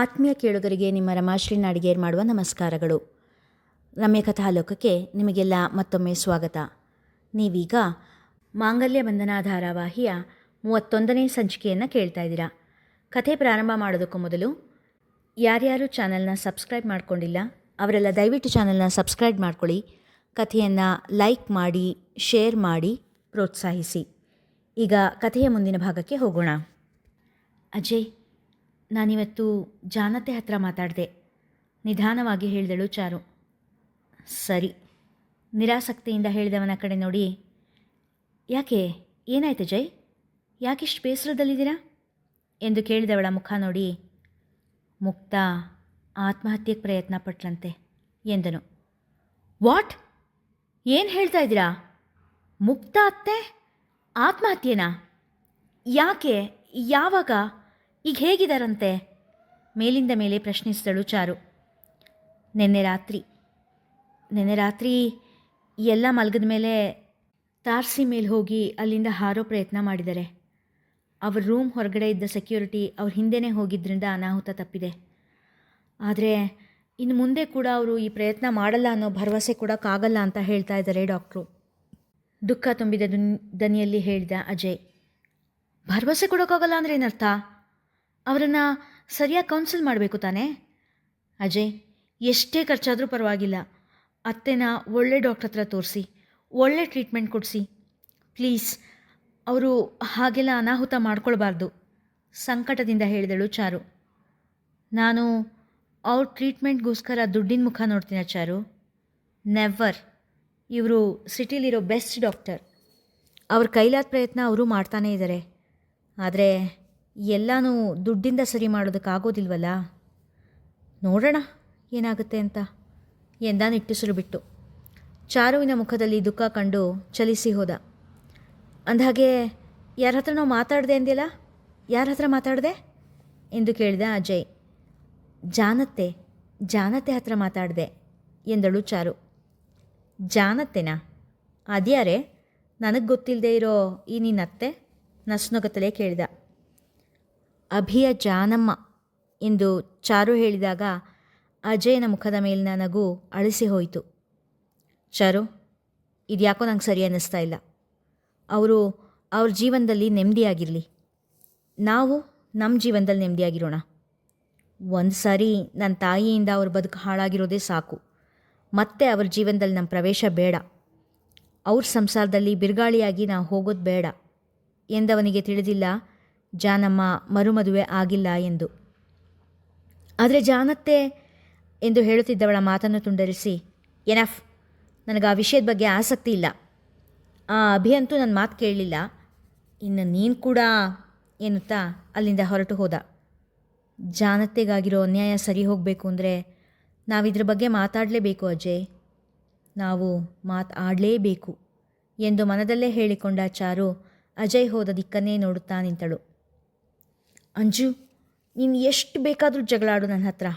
ಆತ್ಮೀಯ ಕೇಳುಗರಿಗೆ ನಿಮ್ಮ ರಮಾಶ್ರೀ ನಾಡಿಗೇರ್ ಮಾಡುವ ನಮಸ್ಕಾರಗಳು. ರಮ್ಯ ಕಥಾಲೋಕಕ್ಕೆ ನಿಮಗೆಲ್ಲ ಮತ್ತೊಮ್ಮೆ ಸ್ವಾಗತ. ನೀವೀಗ ಮಾಂಗಲ್ಯ ಬಂಧನ ಧಾರಾವಾಹಿಯ ಮೂವತ್ತೊಂದನೇ ಸಂಚಿಕೆಯನ್ನು ಕೇಳ್ತಾ ಇದ್ದೀರಾ. ಕಥೆ ಪ್ರಾರಂಭ ಮಾಡೋದಕ್ಕೂ ಮೊದಲು ಯಾರ್ಯಾರು ಚಾನಲ್ನ ಸಬ್ಸ್ಕ್ರೈಬ್ ಮಾಡಿಕೊಂಡಿಲ್ಲ, ಅವರೆಲ್ಲ ದಯವಿಟ್ಟು ಚಾನಲ್ನ ಸಬ್ಸ್ಕ್ರೈಬ್ ಮಾಡ್ಕೊಳ್ಳಿ. ಕಥೆಯನ್ನು ಲೈಕ್ ಮಾಡಿ, ಶೇರ್ ಮಾಡಿ, ಪ್ರೋತ್ಸಾಹಿಸಿ. ಈಗ ಕಥೆಯ ಮುಂದಿನ ಭಾಗಕ್ಕೆ ಹೋಗೋಣ. ಅಜಯ್ ನಾನಿವತ್ತು ಜಾನತೆ ಹತ್ರ ಮಾತಾಡಿದೆ. ನಿಧಾನವಾಗಿ ಹೇಳಿದಳು ಚಾರು. ಸರಿ. ನಿರಾಸಕ್ತಿಯಿಂದ ಹೇಳಿದವನ ಕಡೆ ನೋಡಿ, ಯಾಕೆ? ಏನಾಯ್ತು ಜಯ್? ಯಾಕಿಷ್ಟು ಬೇಸರದಲ್ಲಿದ್ದೀರಾ? ಎಂದು ಕೇಳಿದವಳ ಮುಖ ನೋಡಿ, ಮುಕ್ತ ಆತ್ಮಹತ್ಯೆಗೆ ಪ್ರಯತ್ನ ಪಟ್ಲಂತೆ, ಎಂದನು. ವಾಟ್? ಏನು ಹೇಳ್ತಾ ಇದ್ದೀರಾ? ಮುಕ್ತ ಅತ್ತೆ? ಆತ್ಮಹತ್ಯೆನಾ? ಯಾಕೆ? ಯಾವಾಗ? ಈಗ ಹೇಗಿದಾರಂತೆ? ಮೇಲಿಂದ ಮೇಲೆ ಪ್ರಶ್ನಿಸಿದಳು ಚಾರು. ನಿನ್ನೆ ರಾತ್ರಿ. ನಿನ್ನೆ ರಾತ್ರಿ ಎಲ್ಲ ಮಲಗಿದ ಮೇಲೆ ತಾರ್ಸಿ ಮೇಲೆ ಹೋಗಿ ಅಲ್ಲಿಂದ ಹಾರೋ ಪ್ರಯತ್ನ ಮಾಡಿದ್ದಾರೆ ಅವ್ರ ರೂಮ್ ಹೊರಗಡೆ ಇದ್ದ ಸೆಕ್ಯೂರಿಟಿ ಅವ್ರ ಹಿಂದೆನೇ ಹೋಗಿದ್ದರಿಂದ ಅನಾಹುತ ತಪ್ಪಿದೆ. ಆದರೆ ಇನ್ನು ಮುಂದೆ ಕೂಡ ಅವರು ಈ ಪ್ರಯತ್ನ ಮಾಡಲ್ಲ ಅನ್ನೋ ಭರವಸೆ ಕೊಡೋಕ್ಕಾಗಲ್ಲ ಅಂತ ಹೇಳ್ತಾ ಇದ್ದಾರೆ ಡಾಕ್ಟ್ರು. ದುಃಖ ತುಂಬಿದ ದುನ್, ದನಿಯಲ್ಲಿ ಹೇಳಿದ ಅಜಯ್. ಭರವಸೆ ಕೊಡೋಕ್ಕಾಗಲ್ಲ ಅಂದರೆ ಏನರ್ಥ? ಅವರನ್ನು ಸರಿಯಾಗಿ ಕೌನ್ಸಿಲ್ ಮಾಡಬೇಕು ತಾನೇ? ಅಜಯ್, ಎಷ್ಟೇ ಖರ್ಚಾದರೂ ಪರವಾಗಿಲ್ಲ. ಅತ್ತೆನ ಒಳ್ಳೆ ಡಾಕ್ಟ್ರ್ ಹತ್ರ ತೋರಿಸಿ, ಒಳ್ಳೆ ಟ್ರೀಟ್ಮೆಂಟ್ ಕೊಡಿಸಿ. ಪ್ಲೀಸ್ ಅವರು ಹಾಗೆಲ್ಲ ಅನಾಹುತ ಮಾಡ್ಕೊಳ್ಬಾರ್ದು, ಸಂಕಟದಿಂದ ಹೇಳಿದಳು ಚಾರು. ನಾನು ಅವ್ರ ಟ್ರೀಟ್ಮೆಂಟ್ಗೋಸ್ಕರ ದುಡ್ಡಿನ ಮುಖ ನೋಡ್ತೀನಿ ಚಾರು? ನೆವರ್ ಇವರು ಸಿಟಿಲಿರೋ ಬೆಸ್ಟ್ ಡಾಕ್ಟರ್ ಅವ್ರ ಕೈಲಾದ ಪ್ರಯತ್ನ ಅವರು ಮಾಡ್ತಾನೇ ಇದ್ದಾರೆ ಆದರೆ ಎಲ್ಲನೂ ದುಡ್ಡಿಂದ ಸರಿ ಮಾಡೋದಕ್ಕಾಗೋದಿಲ್ವಲ್ಲ ನೋಡೋಣ, ಏನಾಗುತ್ತೆ ಅಂತ. ಎಂದ ನಿಟ್ಟುಸಿರು ಬಿಟ್ಟು. ಚಾರುವಿನ ಮುಖದಲ್ಲಿ ದುಃಖ ಕಂಡು ಚಲಿಸಿ ಹೋದ. ಅಂದಹಾಗೆ, ಯಾರ ಹತ್ರನೋ ಮಾತಾಡಿದೆ ಅಂದಿಲ್ಲ ಯಾರ ಹತ್ರ ಮಾತಾಡಿದೆ? ಎಂದು ಕೇಳಿದ ಅಜಯ್. ಜಾನತ್ತೆ ಜಾನತೆ ಹತ್ರ ಮಾತಾಡಿದೆ, ಎಂದಳು ಚಾರು. ಜಾನತ್ತೆನಾ? ಅದ್ಯಾರೆ? ನನಗೆ ಗೊತ್ತಿಲ್ಲದೆ ಇರೋ ಈ ನಿನ್ನತ್ತೆ, ನಸ್ನೊಗತ್ತಲೇ ಕೇಳಿದ. ಅಭಿಯ ಜಾನಮ್ಮ ಎಂದು ಚಾರು ಹೇಳಿದಾಗ ಅಜಯನ ಮುಖದ ಮೇಲಿನ ನಗು ಅಳಿಸಿ ಹೋಯಿತು. ಚಾರು, ಇದ್ಯಾಕೋ ನಂಗೆ ಸರಿ ಅನ್ನಿಸ್ತಾ ಇಲ್ಲ. ಅವರು ಅವ್ರ ಜೀವನದಲ್ಲಿ ನೆಮ್ಮದಿಯಾಗಿರಲಿ ನಾವು ನಮ್ಮ ಜೀವನದಲ್ಲಿ ನೆಮ್ಮದಿಯಾಗಿರೋಣ ಒಂದು ಸಾರಿ ನನ್ನ ತಾಯಿಯಿಂದ ಅವ್ರ ಬದುಕು ಹಾಳಾಗಿರೋದೇ ಸಾಕು. ಮತ್ತೆ ಅವ್ರ ಜೀವನದಲ್ಲಿ ನಮ್ಮ ಪ್ರವೇಶ ಬೇಡ. ಅವ್ರ ಸಂಸಾರದಲ್ಲಿ ಬಿರುಗಾಳಿಯಾಗಿ ನಾವು ಹೋಗೋದು ಬೇಡ ಎಂದವನಿಗೆ ತಿಳಿದಿಲ್ಲ ಜಾನಮ್ಮ ಮರುಮದುವೆ ಆಗಿಲ್ಲ ಎಂದು. ಆದರೆ ಜಾನತ್ತೆ ಎಂದು ಹೇಳುತ್ತಿದ್ದವಳ ಮಾತನ್ನು ತುಂಡರಿಸಿ, ಎನಫ್, ನನಗೆ ಆ ವಿಷಯದ ಬಗ್ಗೆ ಆಸಕ್ತಿ ಇಲ್ಲ. ಆ ಅಭಿಯಂತೂ ನನ್ನ ಮಾತು ಕೇಳಲಿಲ್ಲ. ಇನ್ನು ನೀನು ಕೂಡ, ಎನ್ನುತ್ತಾ ಅಲ್ಲಿಂದ ಹೊರಟು ಹೋದ. ಜಾನತೆಗಾಗಿರೋ ಅನ್ಯಾಯ ಸರಿ ಹೋಗಬೇಕು ಅಂದರೆ ನಾವಿದ್ರ ಬಗ್ಗೆ ಮಾತಾಡಲೇಬೇಕು ಅಜಯ್. ನಾವು ಮಾತಾಡಲೇಬೇಕು ಎಂದು ಮನದಲ್ಲೇ ಹೇಳಿಕೊಂಡ ಚಾರು ಅಜಯ್ ಹೋದ ದಿಕ್ಕನ್ನೇ ನೋಡುತ್ತಾ ನಿಂತಳು. ಅಂಜು, ನೀನು ಎಷ್ಟು ಬೇಕಾದರೂ ಜಗಳಾಡು ನನ್ನ ಹತ್ರ.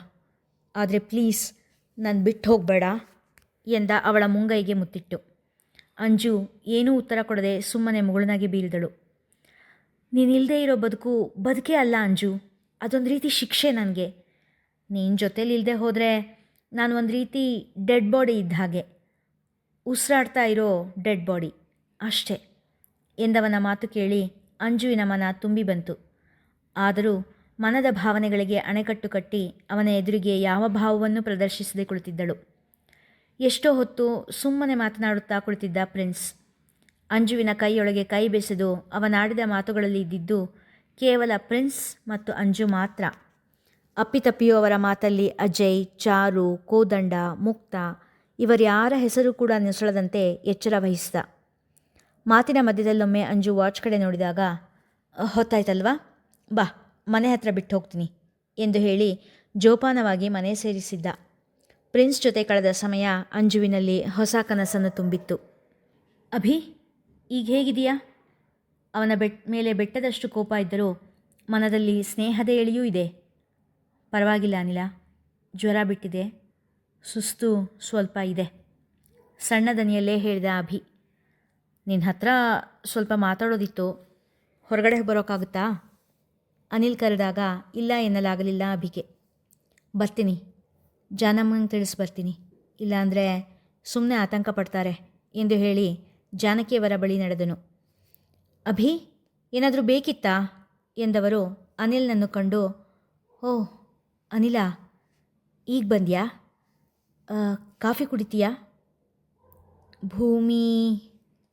ಆದರೆ ಪ್ಲೀಸ್, ನಾನು ಬಿಟ್ಟು ಹೋಗಬೇಡ ಎಂದ ಅವಳ ಮುಂಗೈಗೆ ಮುತ್ತಿಟ್ಟು. ಅಂಜು ಏನೂ ಉತ್ತರ ಕೊಡದೆ ಸುಮ್ಮನೆ ಮುಗುಳನಾಗಿ ಬೀಳಿದಳು. ನೀನಿಲ್ಲದೆ ಇರೋ ಬದುಕು ಬದುಕೇ ಅಲ್ಲ ಅಂಜು, ಅದೊಂದು ರೀತಿ ಶಿಕ್ಷೆ ನನಗೆ. ನೀನು ಜೊತೇಲಿ ಇಲ್ಲದೆ ಹೋದರೆ ನಾನು ಒಂದು ರೀತಿ ಡೆಡ್ ಬಾಡಿ ಇದ್ದ ಹಾಗೆ. ಉಸಿರಾಡ್ತಾ ಇರೋ ಡೆಡ್ ಬಾಡಿ, ಅಷ್ಟೇ ಎಂದವನ ಮಾತು ಕೇಳಿ ಅಂಜುವಿನ ಮನ ತುಂಬಿ ಬಂತು. ಆದರೂ ಮನದ ಭಾವನೆಗಳಿಗೆ ಅಣೆಕಟ್ಟು ಕಟ್ಟಿ ಅವನ ಎದುರಿಗೆ ಯಾವ ಭಾವವನ್ನು ಪ್ರದರ್ಶಿಸದೆ ಕುಳಿತಿದ್ದಳು. ಎಷ್ಟೋ ಹೊತ್ತು ಸುಮ್ಮನೆ ಮಾತನಾಡುತ್ತಾ ಕುಳಿತಿದ್ದ ಪ್ರಿನ್ಸ್. ಅಂಜುವಿನ ಕೈಯೊಳಗೆ ಕೈ ಬೆಸೆದು ಅವನಾಡಿದ ಮಾತುಗಳಲ್ಲಿ ಇದ್ದಿದ್ದು ಕೇವಲ ಪ್ರಿನ್ಸ್ ಮತ್ತು ಅಂಜು ಮಾತ್ರ. ಅಪ್ಪಿತಪ್ಪಿಯೋ ಅವರ ಮಾತಲ್ಲಿ ಅಜಯ್, ಚಾರು, ಕೋದಂಡ, ಮುಕ್ತ ಇವರ್ಯಾರ ಹೆಸರು ಕೂಡ ನುಸುಳದಂತೆ ಎಚ್ಚರ ವಹಿಸಿದ. ಮಾತಿನ ಮಧ್ಯದಲ್ಲೊಮ್ಮೆ ಅಂಜು ವಾಚ್ ಕಡೆ ನೋಡಿದಾಗ ಹೊತ್ತಾಯ್ತಲ್ವಾ? ಬಾ, ಮನೆ ಹತ್ರ ಬಿಟ್ಟು ಹೋಗ್ತೀನಿ ಎಂದು ಹೇಳಿ ಜೋಪಾನವಾಗಿ ಮನೆ ಸೇರಿಸಿದ್ದ. ಪ್ರಿನ್ಸ್ ಜೊತೆ ಕಳೆದ ಸಮಯ ಅಂಜುವಿನಲ್ಲಿ ಹೊಸ ಕನಸನ್ನು ತುಂಬಿತ್ತು. ಅಭಿ, ಈಗ ಹೇಗಿದೆಯಾ ಅವನ ಬೆಟ್, ಮೇಲೆ ಬೆಟ್ಟದಷ್ಟು ಕೋಪ ಇದ್ದರೂ ಮನದಲ್ಲಿ ಸ್ನೇಹದ ಎಳೆಯೂ ಇದೆ. ಪರವಾಗಿಲ್ಲ ಅನಿಲ, ಜ್ವರ ಬಿಟ್ಟಿದೆ, ಸುಸ್ತು ಸ್ವಲ್ಪ ಇದೆ, ಸಣ್ಣ ದನಿಯಲ್ಲೇ ಹೇಳಿದ ಅಭಿ. ನಿನ್ನ ಹತ್ರ ಸ್ವಲ್ಪ ಮಾತಾಡೋದಿತ್ತು, ಹೊರಗಡೆ ಬರೋಕ್ಕಾಗುತ್ತಾ? ಅನಿಲ್ ಕರೆದಾಗ, ಇಲ್ಲ ಎನ್ನಲಾಗಲಿಲ್ಲ ಅಭಿಗೆ. ಬರ್ತೀನಿ. ಜಾನಮ್ಮಂಗೆ ತಿಳಿಸಿ ಬರ್ತೀನಿ. ಇಲ್ಲಾಂದರೆ ಸುಮ್ಮನೆ ಆತಂಕ ಪಡ್ತಾರೆ ಎಂದು ಹೇಳಿ ಜಾನಕಿಯವರ ಬಳಿ ನಡೆದನು. ಅಭಿ, ಏನಾದರೂ ಬೇಕಿತ್ತಾ? ಎಂದವರು ಅನಿಲ್ನನ್ನು ಕಂಡು, ಓ, ಅನಿಲ, ಈಗ ಬಂದ್ಯಾ? ಕಾಫಿ ಕುಡಿತೀಯಾ? ಭೂಮಿ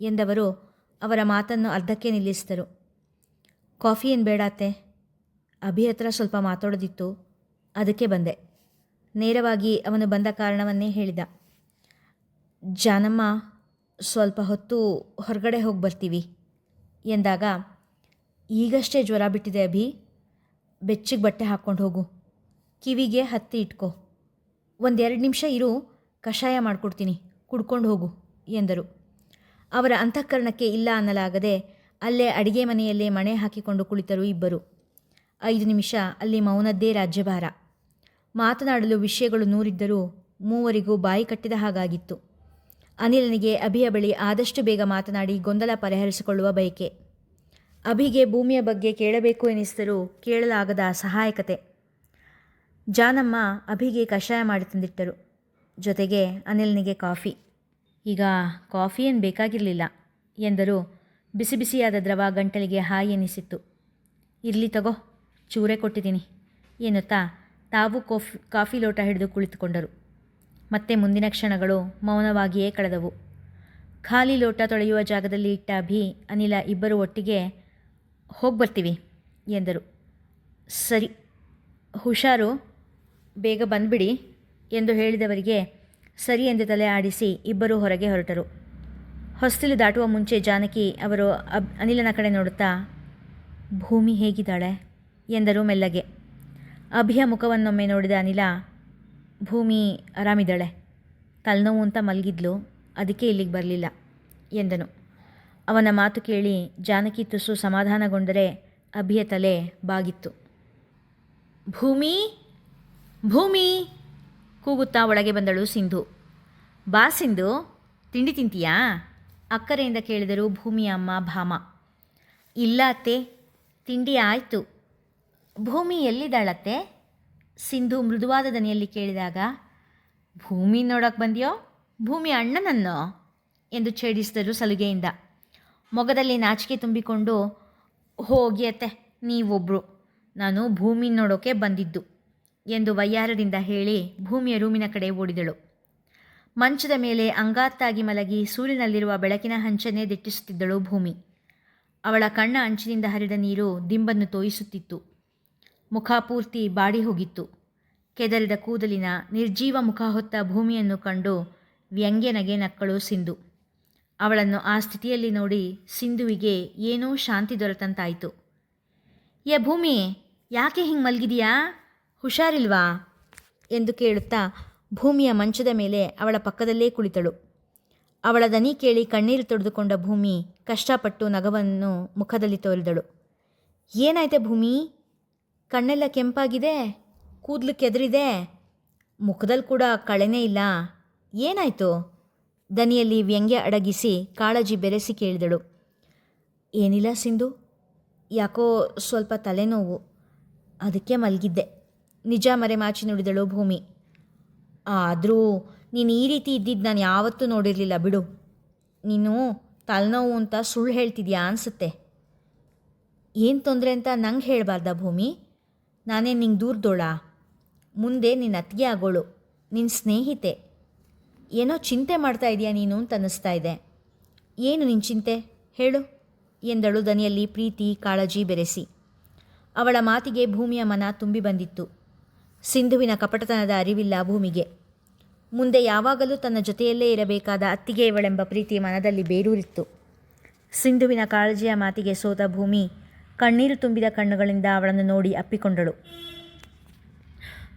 ಎಂದವರು ಅವರ ಮಾತನ್ನು ಅರ್ಧಕ್ಕೆ ನಿಲ್ಲಿಸಿದರು. ಕಾಫಿ ಏನು ಬೇಡ ಅತ್ತೆ. ಅಭಿ ಹತ್ರ ಸ್ವಲ್ಪ ಮಾತಾಡೋದಿತ್ತು. ಅದಕ್ಕೆ ಬಂದೆ. ನೇರವಾಗಿ ಅವನು ಬಂದ ಕಾರಣವನ್ನೇ ಹೇಳಿದ. ಜಾನಮ್ಮ, ಸ್ವಲ್ಪ ಹೊತ್ತು ಹೊರಗಡೆ ಹೋಗಿ ಬರ್ತೀವಿ ಎಂದಾಗ, ಈಗಷ್ಟೇ ಜ್ವರ ಬಿಟ್ಟಿದೆ ಅಭಿ, ಬೆಚ್ಚಿಗೆ ಬಟ್ಟೆ ಹಾಕ್ಕೊಂಡು ಹೋಗು. ಕಿವಿಗೆ ಹತ್ತಿ ಇಟ್ಕೋ. ಒಂದೆರಡು ನಿಮಿಷ ಇರು, ಕಷಾಯ ಮಾಡಿಕೊಡ್ತೀನಿ, ಕುಡ್ಕೊಂಡು ಹೋಗು ಎಂದರು. ಅವರ ಅಂತಃಕರಣಕ್ಕೆ ಇಲ್ಲ ಅನ್ನಲಾಗದೆ ಅಲ್ಲೇ ಅಡಿಗೆ ಮನೆಯಲ್ಲೇ ಮಣೆ ಹಾಕಿಕೊಂಡು ಕುಳಿತರು ಇಬ್ಬರು. ಐದು ನಿಮಿಷ, ಅಲ್ಲಿ ಮೌನದ್ದೇ ರಾಜ್ಯಭಾರ. ಮಾತನಾಡಲು ವಿಷಯಗಳು ನೂರಿದ್ದರೂ ಮೂವರಿಗೂ ಬಾಯಿ ಕಟ್ಟಿದ ಹಾಗಾಗಿತ್ತು. ಅನಿಲನಿಗೆ ಅಭಿಯ ಬಳಿ ಆದಷ್ಟು ಬೇಗ ಮಾತನಾಡಿ ಗೊಂದಲ ಪರಿಹರಿಸಿಕೊಳ್ಳುವ ಬಯಕೆ. ಅಭಿಗೆ ಭೂಮಿಯ ಬಗ್ಗೆ ಕೇಳಬೇಕು ಎನಿಸಿದರೂ ಕೇಳಲಾಗದ ಸಹಾಯಕತೆ ಜಾನಮ್ಮ ಅಭಿಗೆ ಕಷಾಯ ಮಾಡಿ ತಂದಿಟ್ಟರು. ಜೊತೆಗೆ ಅನಿಲನಿಗೆ ಕಾಫಿ. ಈಗ ಕಾಫಿ ಏನು ಬೇಕಾಗಿರಲಿಲ್ಲ ಎಂದರು. ಬಿಸಿ ಬಿಸಿಯಾದ ದ್ರವ ಗಂಟಲಿಗೆ ಹಾಯಿ ಎನಿಸಿತ್ತು. ಇರಲಿ ತಗೋ. ಚೂರೆ ಕೊಟ್ಟಿದ್ದೀನಿ. ಎನ್ನುತ್ತಾ ತಾವು ಕಾಫಿ ಕಾಫಿ ಲೋಟ ಹಿಡಿದು ಕುಳಿತುಕೊಂಡರು. ಮತ್ತೆ ಮುಂದಿನ ಕ್ಷಣಗಳು ಮೌನವಾಗಿಯೇ ಕಳೆದವು. ಖಾಲಿ ಲೋಟ ತೊಳೆಯುವ ಜಾಗದಲ್ಲಿ ಇಟ್ಟ ಅಭಿ ಅನಿಲ ಇಬ್ಬರು ಒಟ್ಟಿಗೆ, ಹೋಗಿ ಬರ್ತೀವಿ ಎಂದರು. ಸರಿ, ಹುಷಾರು, ಬೇಗ ಬಂದ್ಬಿಡಿ ಎಂದು ಹೇಳಿದವರಿಗೆ ಸರಿ ಎಂದು ತಲೆ ಆಡಿಸಿ ಇಬ್ಬರೂ ಹೊರಗೆ ಹೊರಟರು. ಹೊಸ್ತಿಲು ದಾಟುವ ಮುಂಚೆ ಜಾನಕಿ ಅವರು ಅಬ್, ಅನಿಲನ ಕಡೆ ನೋಡುತ್ತಾ, ಭೂಮಿ ಹೇಗಿದ್ದಾಳೆ? ಎಂದರು ಮೆಲ್ಲಗೆ. ಅಭಿಯ ಮುಖವನ್ನೊಮ್ಮೆ ನೋಡಿದ ಅನಿಲ, ಭೂಮಿ ಆರಾಮಿದ್ದಾಳೆ ತಲೆನೋವು ಅಂತ ಮಲಗಿದ್ಲು. ಅದಕ್ಕೆ ಇಲ್ಲಿಗೆ ಬರಲಿಲ್ಲ, ಎಂದನು. ಅವನ ಮಾತು ಕೇಳಿ ಜಾನಕಿ ತುಸು ಸಮಾಧಾನಗೊಂಡರೆ ಅಭಿಯ ತಲೆ ಬಾಗಿತ್ತು. ಭೂಮಿ? ಭೂಮಿ? ಕೂಗುತ್ತಾ ಒಳಗೆ ಬಂದಳು ಸಿಂಧು. ಬಾ ಸಿಂಧು, ತಿಂಡಿ ತಿಂತೀಯಾ? ಅಕ್ಕರೆಯಿಂದ ಕೇಳಿದರು ಭೂಮಿಯ ಅಮ್ಮ ಭಾಮ. ಇಲ್ಲ ಅತ್ತೆ, ತಿಂಡಿ ಆಯಿತು. ಭೂಮಿ ಎಲ್ಲಿದ್ದಾಳತ್ತೆ? ಸಿಂಧು ಮೃದುವಾದ ದನಿಯಲ್ಲಿ ಕೇಳಿದಾಗ, ಭೂಮಿ ನೋಡೋಕೆ ಬಂದಿಯೋ? ಭೂಮಿ ಅಣ್ಣನನ್ನೋ? ಎಂದು ಛೇಡಿಸಿದರು ಸಲುಗೆಯಿಂದ. ಮೊಗದಲ್ಲಿ ನಾಚಿಕೆ ತುಂಬಿಕೊಂಡು, ಹೋಗಿ ಅತ್ತೆ ನೀವೊಬ್ಬರು ನಾನು ಭೂಮಿ ನೋಡೋಕೆ ಬಂದಿದ್ದು ಎಂದು ವಯ್ಯಾರದಿಂದ ಹೇಳಿ ಭೂಮಿಯ ರೂಮಿನ ಕಡೆ ಓಡಿದಳು. ಮಂಚದ ಮೇಲೆ ಅಂಗಾತ್ತಾಗಿ ಮಲಗಿ ಸೂರ್ಯನಲ್ಲಿರುವ ಬೆಳಕಿನ ಹಂಚನ್ನೇ ದಿಟ್ಟಿಸುತ್ತಿದ್ದಳು ಭೂಮಿ. ಅವಳ ಕಣ್ಣ ಅಂಚಿನಿಂದ ಹರಿದ ನೀರು ದಿಂಬನ್ನು ತೋಯಿಸುತ್ತಿತ್ತು. ಮುಖ ಪೂರ್ತಿ ಬಾಡಿ ಹೋಗಿತ್ತು. ಕೆದರಿದ ಕೂದಲಿನ ನಿರ್ಜೀವ ಮುಖ ಹೊತ್ತ ಭೂಮಿಯನ್ನು ಕಂಡು ವ್ಯಂಗ್ಯನಗೆ ನಕ್ಕಳು ಸಿಂಧು. ಅವಳನ್ನು ಆ ಸ್ಥಿತಿಯಲ್ಲಿ ನೋಡಿ ಸಿಂಧುವಿಗೆ ಏನೋ ಶಾಂತಿ ದೊರೆತಂತಾಯಿತು. ಯ ಭೂಮಿ, ಯಾಕೆ ಹಿಂಗೆ ಮಲಗಿದೆಯಾ? ಹುಷಾರಿಲ್ವಾ? ಎಂದು ಕೇಳುತ್ತಾ ಭೂಮಿಯ ಮಂಚದ ಮೇಲೆ ಅವಳ ಪಕ್ಕದಲ್ಲೇ ಕುಳಿತಳು. ಅವಳ ದನಿ ಕೇಳಿ ಕಣ್ಣೀರು ತೊಡೆದುಕೊಂಡ ಭೂಮಿ ಕಷ್ಟಪಟ್ಟು ನಗವನ್ನು ಮುಖದಲ್ಲಿ ತೋರಿದಳು. ಏನಾಯ್ತೆ ಭೂಮಿ? ಕಣ್ಣೆಲ್ಲ ಕೆಂಪಾಗಿದೆ, ಕೂದಲು ಕೆದರಿದೆ. ಮುಖದಲ್ಲಿ ಕೂಡ ಕಳೆನೇ ಇಲ್ಲ. ಏನಾಯಿತು? ದನಿಯಲ್ಲಿ ವ್ಯಂಗ್ಯ ಅಡಗಿಸಿ ಕಾಳಜಿ ಬೆರೆಸಿ ಕೇಳಿದಳು. ಏನಿಲ್ಲ ಸಿಂಧು, ಯಾಕೋ ಸ್ವಲ್ಪ ತಲೆನೋವು. ಅದಕ್ಕೆ ಮಲಗಿದ್ದೆ. ನಿಜ ಮರೆಮಾಚಿ ನುಡಿದಳು ಭೂಮಿ. ಆದರೂ ನೀನು ಈ ರೀತಿ ಇದ್ದಿದ್ದು ನಾನು ಯಾವತ್ತೂ ನೋಡಿರಲಿಲ್ಲ, ಬಿಡು. ನೀನು ತಲೆನೋವು ಅಂತ ಸುಳ್ಳು ಹೇಳ್ತಿದ್ಯಾ ಅನಿಸುತ್ತೆ. ಏನು ತೊಂದರೆ ಅಂತ ನಂಗೆ ಹೇಳಬಾರ್ದ ಭೂಮಿ? ನಾನೇ ನಿಂಗೆ ದೂರದೋಳ. ಮುಂದೆ ನಿನ್ನ ಅತ್ತಿಗೆ ಆಗೋಳು. ನಿನ್ನ ಸ್ನೇಹಿತೆ. ಏನೋ ಚಿಂತೆ ಮಾಡ್ತಾ ಇದೆಯಾ ನೀನು ಅಂತ ಅನ್ನಿಸ್ತಾ ಇದೆ. ಏನು ನಿನ್ನ ಚಿಂತೆ? ಹೇಳು. ಎಂದಳು ದನಿಯಲ್ಲಿ ಪ್ರೀತಿ, ಕಾಳಜಿ ಬೆರೆಸಿ. ಅವಳ ಮಾತಿಗೆ ಭೂಮಿಯ ಮನ ತುಂಬಿ ಬಂದಿತ್ತು. ಸಿಂಧುವಿನ ಕಪಟತನದ ಅರಿವಿಲ್ಲ ಭೂಮಿಗೆ. ಮುಂದೆ ಯಾವಾಗಲೂ ತನ್ನ ಜೊತೆಯಲ್ಲೇ ಇರಬೇಕಾದ ಅತ್ತಿಗೆ ಇವಳೆಂಬ ಪ್ರೀತಿ ಮನದಲ್ಲಿ ಬೇರೂರಿತ್ತು. ಸಿಂಧುವಿನ ಕಾಳಜಿಯ ಮಾತಿಗೆ ಸೋತ ಭೂಮಿ ಕಣ್ಣೀರು ತುಂಬಿದ ಕಣ್ಣುಗಳಿಂದ ಅವಳನ್ನು ನೋಡಿ ಅಪ್ಪಿಕೊಂಡಳು.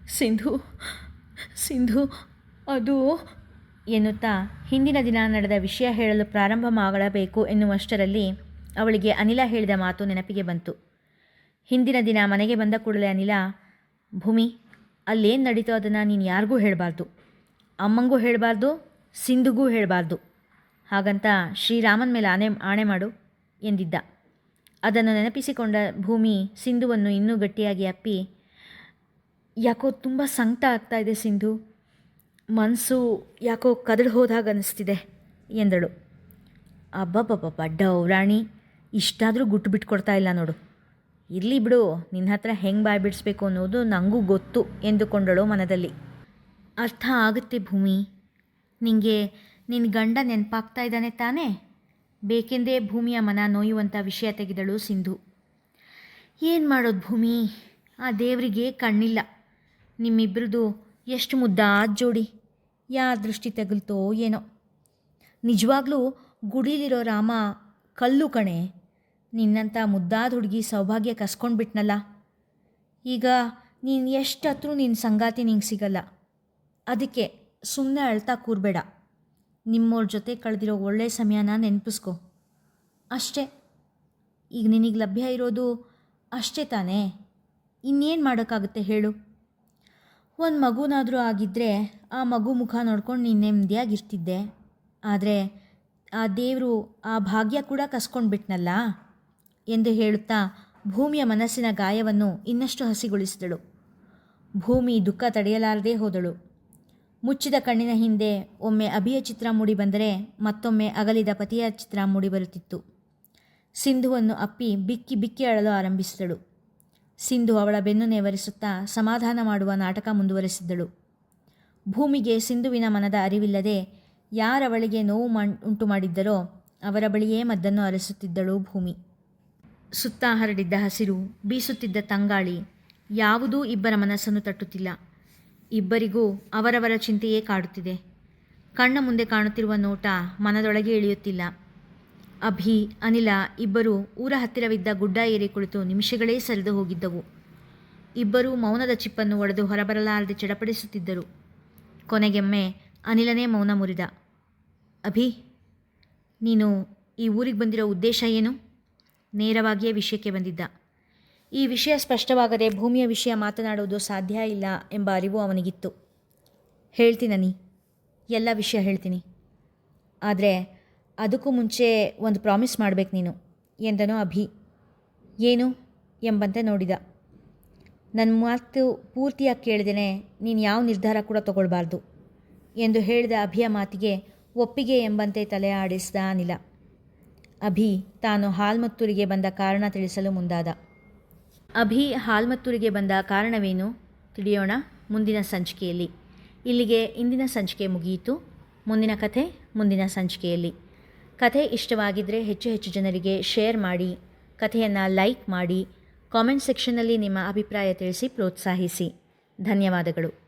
ಸಿಂಧು ಸಿಂಧು ಅದು ಎನ್ನುತ್ತಾ ಹಿಂದಿನ ದಿನ ನಡೆದ ವಿಷಯ ಹೇಳಲು ಪ್ರಾರಂಭ ಮಾಡಬೇಕು ಎನ್ನುವಷ್ಟರಲ್ಲಿ ಅವಳಿಗೆ ಅನಿಲ ಹೇಳಿದ ಮಾತು ನೆನಪಿಗೆ ಬಂತು. ಹಿಂದಿನ ದಿನ ಮನೆಗೆ ಬಂದ ಕೂಡಲೇ ಅನಿಲ ಭೂಮಿ ಅಲ್ಲೇನು ನಡೀತೋ ಅದನ್ನು ನೀನು ಯಾರಿಗೂ ಹೇಳಬಾರ್ದು. ಅಮ್ಮಂಗೂ ಹೇಳಬಾರ್ದು ಸಿಂಧುಗೂ ಹೇಳಬಾರ್ದು. ಹಾಗಂತ ಶ್ರೀರಾಮನ ಮೇಲೆ ಆನೆ ಆಣೆ ಮಾಡು ಎಂದಿದ್ದ. ಅದನ್ನು ನೆನಪಿಸಿಕೊಂಡ ಭೂಮಿ ಸಿಂಧುವನ್ನು ಇನ್ನೂ ಗಟ್ಟಿಯಾಗಿ ಅಪ್ಪಿ, ಯಾಕೋ ತುಂಬ ಸಂಕಟ ಆಗ್ತಾ ಇದೆ ಸಿಂಧು. ಮನಸ್ಸು ಯಾಕೋ ಕದಡು ಹೋದಾಗ ಅನ್ನಿಸ್ತಿದೆ ಎಂದಳು. ಅಬ್ಬಬ್ಬಬ್ಬ ಡೌರಾಣಿ ಇಷ್ಟಾದರೂ ಗುಟ್ಟು ಬಿಟ್ಕೊಡ್ತಾ ಇಲ್ಲ ನೋಡು. ಇರಲಿ ಬಿಡು, ನಿನ್ನ ಹತ್ರ ಹೆಂಗೆ ಬಾಯ್ ಬಿಡಿಸ್ಬೇಕು ಅನ್ನೋದು ನನಗೂ ಗೊತ್ತು, ಎಂದುಕೊಂಡಳು ಮನದಲ್ಲಿ. ಅರ್ಥ ಆಗುತ್ತೆ ಭೂಮಿ. ನಿನಗೆ ನಿನ್ನ ಗಂಡ ನೆನಪಾಗ್ತಾ ಇದ್ದಾನೆ ತಾನೇ? ಬೇಕೆಂದೇ ಭೂಮಿಯ ಮನ ನೋಯುವಂಥ ವಿಷಯ ತೆಗೆದಳು ಸಿಂಧು. ಏನು ಮಾಡೋದು ಭೂಮಿ? ಆ ದೇವರಿಗೆ ಕಣ್ಣಿಲ್ಲ. ನಿಮ್ಮಿಬ್ಬರದು ಎಷ್ಟು ಮುದ್ದಾದ ಜೋಡಿ? ಯಾ ದೃಷ್ಟಿ ತಗುಲ್ತೋ ಏನೋ. ನಿಜವಾಗ್ಲೂ ಗುಡಿಲಿರೋ ರಾಮ ಕಲ್ಲು ಕಣೆ. ನಿನ್ನಂಥ ಮುದ್ದಾದ ಹುಡುಗಿ ಸೌಭಾಗ್ಯ ಕಸ್ಕೊಂಡ್ಬಿಟ್ನಲ್ಲ. ಈಗ ನೀನು ಎಷ್ಟತ್ರೂ ನಿನ್ನ ಸಂಗಾತಿ ನಿಂಗೆ ಸಿಗಲ್ಲ. ಅದಕ್ಕೆ ಸುಮ್ಮನೆ ಅಳ್ತಾ ಕೂರಬೇಡ. ನಿಮ್ಮವ್ರ ಜೊತೆ ಕಳೆದಿರೋ ಒಳ್ಳೆಯ ಸಮಯನ ನೆನಪಿಸ್ಕೊ. ಅಷ್ಟೇ. ಈಗ ನಿನಗೆ ಲಭ್ಯ ಇರೋದು ಅಷ್ಟೇ ತಾನೇ. ಇನ್ನೇನು ಮಾಡೋಕ್ಕಾಗುತ್ತೆ ಹೇಳು. ಒಂದು ಮಗುನಾದರೂ ಆಗಿದ್ದರೆ ಆ ಮಗು ಮುಖ ನೋಡ್ಕೊಂಡು ನೀನು ನೆಮ್ಮದಿಯಾಗಿರ್ತಿದ್ದೆ ಆದರೆ ಆ ದೇವರು ಆ ಭಾಗ್ಯ ಕೂಡ ಕಸ್ಕೊಂಡ್ಬಿಟ್ನಲ್ಲ ಎಂದು ಹೇಳುತ್ತಾ ಭೂಮಿಯ ಮನಸ್ಸಿನ ಗಾಯವನ್ನು ಇನ್ನಷ್ಟು ಹಸಿಗೊಳಿಸಿದಳು. ಭೂಮಿ ದುಃಖ ತಡೆಯಲಾರದೆ ಹೋದಳು. ಮುಚ್ಚಿದ ಕಣ್ಣಿನ ಹಿಂದೆ ಒಮ್ಮೆ ಅಭಿಯ ಚಿತ್ರ ಮೂಡಿಬಂದರೆ ಮತ್ತೊಮ್ಮೆ ಅಗಲಿದ ಪತಿಯ ಚಿತ್ರ ಮೂಡಿಬರುತ್ತಿತ್ತು ಸಿಂಧುವನ್ನು ಅಪ್ಪಿ ಬಿಕ್ಕಿ ಬಿಕ್ಕಿ ಅಳಲು ಆರಂಭಿಸಿದಳು. ಸಿಂಧು ಅವಳ ಬೆನ್ನು ನೇವರಿಸುತ್ತಾ ಸಮಾಧಾನ ಮಾಡುವ ನಾಟಕ ಮುಂದುವರೆಸಿದ್ದಳು. ಭೂಮಿಗೆ ಸಿಂಧುವಿನ ಮನದ ಅರಿವಿಲ್ಲದೆ ಯಾರವಳಿಗೆ ನೋವು ಉಂಟು ಮಾಡಿದ್ದರೋ ಅವರ ಬಳಿಯೇ ಮದ್ದನ್ನು ಅರಸುತ್ತಿದ್ದಳು ಭೂಮಿ. ಸುತ್ತ ಹರಡಿದ್ದ ಹಸಿರು, ಬೀಸುತ್ತಿದ್ದ ತಂಗಾಳಿ ಯಾವುದೂ ಇಬ್ಬರ ಮನಸ್ಸನ್ನು ತಟ್ಟುತ್ತಿಲ್ಲ. ಇಬ್ಬರಿಗೂ ಅವರವರ ಚಿಂತೆಯೇ ಕಾಡುತ್ತಿದೆ. ಕಣ್ಣ ಮುಂದೆ ಕಾಣುತ್ತಿರುವ ನೋಟ ಮನದೊಳಗೆ ಇಳಿಯುತ್ತಿಲ್ಲ. ಅಭಿ, ಅನಿಲ ಇಬ್ಬರು ಊರ ಹತ್ತಿರವಿದ್ದ ಗುಡ್ಡ ಏರಿ ಕುಳಿತು ನಿಮಿಷಗಳೇ ಸರಿದು ಹೋಗಿದ್ದವು. ಇಬ್ಬರೂ ಮೌನದ ಚಿಪ್ಪನ್ನು ಒಡೆದು ಹೊರಬರಲಾರದೆ ಚಡಪಡಿಸುತ್ತಿದ್ದರು. ಕೊನೆಗೆಮ್ಮೆ ಅನಿಲನೇ ಮೌನ ಮುರಿದ. ಅಭಿ, ನೀನು ಈ ಊರಿಗೆ ಬಂದಿರೋ ಉದ್ದೇಶ ಏನು? ನೇರವಾಗಿಯೇ ವಿಷಯಕ್ಕೆ ಬಂದಿದ್ದ. ಈ ವಿಷಯ ಸ್ಪಷ್ಟವಾಗದೆ ಭೂಮಿಯ ವಿಷಯ ಮಾತನಾಡುವುದು ಸಾಧ್ಯ ಇಲ್ಲ ಎಂಬ ಅರಿವು ಅವನಿಗಿತ್ತು. ಹೇಳ್ತೀನನಿ ಎಲ್ಲ ವಿಷಯ ಹೇಳ್ತೀನಿ. ಆದರೆ ಅದಕ್ಕೂ ಮುಂಚೆ ಒಂದು ಪ್ರಾಮಿಸ್ ಮಾಡಬೇಕು ನೀನು, ಎಂದನು ಅಭಿ. ಏನು ಎಂಬಂತೆ ನೋಡಿದ. ನನ್ನ ಮಾತು ಪೂರ್ತಿಯಾಗಿ ಕೇಳಿದೇನೆ, ನೀನು ಯಾವ ನಿರ್ಧಾರ ಕೂಡ ತಗೊಳ್ಬಾರ್ದು, ಎಂದು ಹೇಳಿದ ಅಭಿಯ ಮಾತಿಗೆ ಒಪ್ಪಿಗೆ ಎಂಬಂತೆ ತಲೆ ಆಡಿಸಿದ ಅನಿಲ. ಅಭಿ ತಾನು ಹಾಲ್ಮತ್ತೂರಿಗೆ ಬಂದ ಕಾರಣ ತಿಳಿಸಲು ಮುಂದಾದ. ಅಭಿ ಹಾಲ್ಮತ್ತೂರಿಗೆ ಬಂದ ಕಾರಣವೇನು ತಿಳಿಯೋಣ ಮುಂದಿನ ಸಂಚಿಕೆಯಲ್ಲಿ. ಇಲ್ಲಿಗೆ ಇಂದಿನ ಸಂಚಿಕೆ ಮುಗಿಯಿತು. ಮುಂದಿನ ಕಥೆ ಮುಂದಿನ ಸಂಚಿಕೆಯಲ್ಲಿ. ಕಥೆ ಇಷ್ಟವಾಗಿದ್ದರೆ ಹೆಚ್ಚು ಹೆಚ್ಚು ಜನರಿಗೆ ಶೇರ್ ಮಾಡಿ, ಕಥೆಯನ್ನು ಲೈಕ್ ಮಾಡಿ, ಕಾಮೆಂಟ್ ಸೆಕ್ಷನ್ನಲ್ಲಿ ನಿಮ್ಮ ಅಭಿಪ್ರಾಯ ತಿಳಿಸಿ ಪ್ರೋತ್ಸಾಹಿಸಿ. ಧನ್ಯವಾದಗಳು.